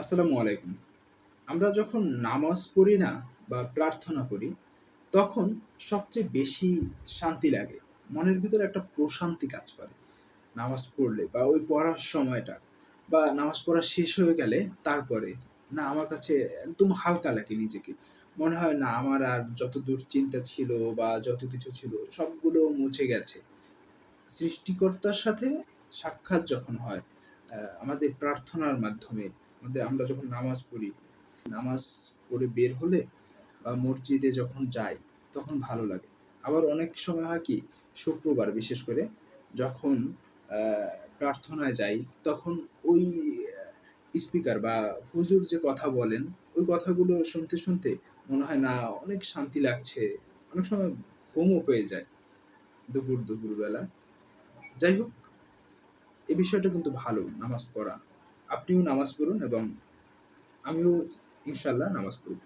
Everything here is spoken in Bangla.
আসসালামু আলাইকুম। আমরা যখন নামাজ পড়ি না বা প্রার্থনা করি, তখন সবচেয়ে বেশি শান্তি লাগে। মনের ভিতরে একটা প্রশান্তি কাজ করে। নামাজ পড়লে বা ওই পড়ার সময়টা বা নামাজ পড়া শেষ হয়ে গেলে তারপরে না আমার কাছে একদম হালকা লাগে নিজেকে। মনে হয় না আমার আর যত দুশ্চিন্তা ছিল বা যত কিছু ছিল সবগুলো মুছে গেছে। সৃষ্টিকর্তার সাথে সাক্ষাৎ যখন হয়, আমাদের প্রার্থনার মাধ্যমে আমাদের আমরা যখন নামাজ পড়ি, নামাজ পড়ে বের হলে বা মসজিদে যখন যাই, তখন ভালো লাগে। আবার অনেক সময় হয় কি, শুক্রবার বিশেষ করে যখন প্রার্থনায় যাই, তখন ওই স্পিকার বা হুজুর যে কথা বলেন, ওই কথাগুলো শুনতে, শুনতে মনে হয় না অনেক শান্তি লাগছে। অনেক সময় ঘুমও পেয়ে যায় দুপুর, দুপুর বেলা। যাই হোক, এ বিষয়টা কিন্তু ভালো নামাজ পড়া। আপনিও নামাজ পড়ুন এবং আমিও ইনশাল্লাহ নামাজ পড়ব।